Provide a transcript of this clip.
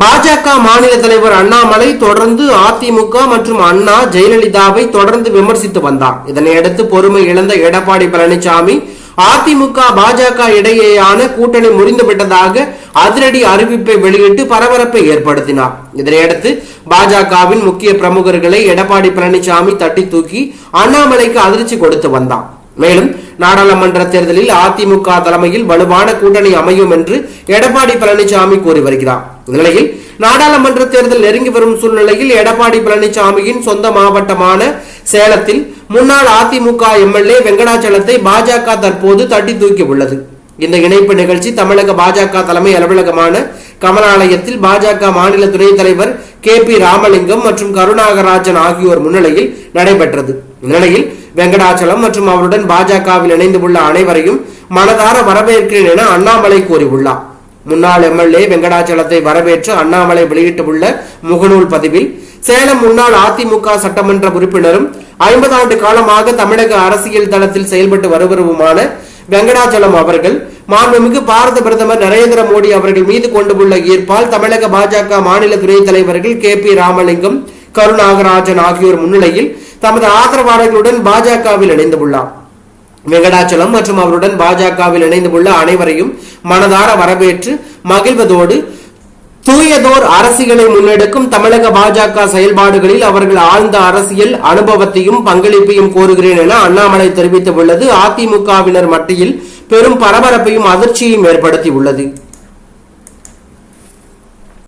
பாஜக மாநில தலைவர் அண்ணாமலை தொடர்ந்து அதிமுக மற்றும் அண்ணா ஜெயலலிதாவை தொடர்ந்து விமர்சித்து வந்தார். இதனையடுத்து பொறுமை இழந்த எடப்பாடி பழனிசாமி அதிமுக பாஜக இடையேயான கூட்டணி முறிந்துவிட்டதாக அதிரடி அறிவிப்பை வெளியிட்டு பரபரப்பை ஏற்படுத்தினார். இதனையடுத்து பாஜகவின் முக்கிய பிரமுகர்களை எடப்பாடி பழனிசாமி தட்டி தூக்கி அண்ணாமலைக்கு அதிர்ச்சி கொடுத்து வந்தார். மேலும் நாடாளுமன்ற தேர்தலில் அதிமுக தலைமையில் வலுவான கூட்டணி அமையும் என்று எடப்பாடி பழனிசாமி கூறி வருகிறார். இந்நிலையில் நாடாளுமன்ற தேர்தல் நெருங்கி வரும் சூழ்நிலையில் எடப்பாடி பழனிசாமியின் சொந்த மாவட்டமான சேலத்தில் முன்னாள் அதிமுக எம்எல்ஏ வெங்கடாச்சலத்தை பாஜக தற்போது தட்டி தூக்கி உள்ளது. இந்த இணைப்பு நிகழ்ச்சி தமிழக பாஜக தலைமை அலுவலகமான கமலாலயத்தில் பாஜக மாநில துணைத் தலைவர் கே பி ராமலிங்கம் மற்றும் கருணாகராஜன் ஆகியோர் முன்னிலையில் நடைபெற்றது. இந்நிலையில் வெங்கடாச்சலம் மற்றும் அவருடன் பாஜகவில் இணைந்துள்ள அனைவரையும் மனதார வரவேற்கிறேன் என அண்ணாமலை கூறியுள்ளார். முன்னாள் எம்எல்ஏ வெங்கடாச்சலத்தை வரவேற்று அண்ணாமலை வெளியிட்டுள்ள முகநூல் பதிவில் சேலம் முன்னாள் அதிமுக சட்டமன்ற உறுப்பினரும் ஐம்பது ஆண்டு காலமாக தமிழக அரசியல் தளத்தில் செயல்பட்டு வருவருமான வெங்கடாச்சலம் அவர்கள் மாண்புமிகு பாரத பிரதமர் நரேந்திர மோடி அவர்கள் மீது கொண்டுள்ள ஈர்ப்பால் தமிழக பாஜக மாநில துணை தலைவர்கள் கே பி ராமலிங்கம் கருணாகராஜன் ஆகியோர் முன்னிலையில் தமது ஆதரவாளர்களுடன் பாஜகவில் இணைந்துள்ளார் வெங்கடாச்சலம் மற்றும் அவருடன் பாஜகவில் இணைந்துள்ள அனைவரையும் மனதார வரவேற்று மகிழ்வதோடு தூயதோர் அரசியலை முன்னெடுக்கும் தமிழக பாஜக செயல்பாடுகளில் அவர்கள் ஆழ்ந்த அரசியல் அனுபவத்தையும் பங்களிப்பையும் கோருகிறேன் என அண்ணாமலை தெரிவித்துள்ளது. அதிமுகவினர் மத்தியில் பெரும் பரபரப்பையும் அதிர்ச்சியையும் ஏற்படுத்தியுள்ளது.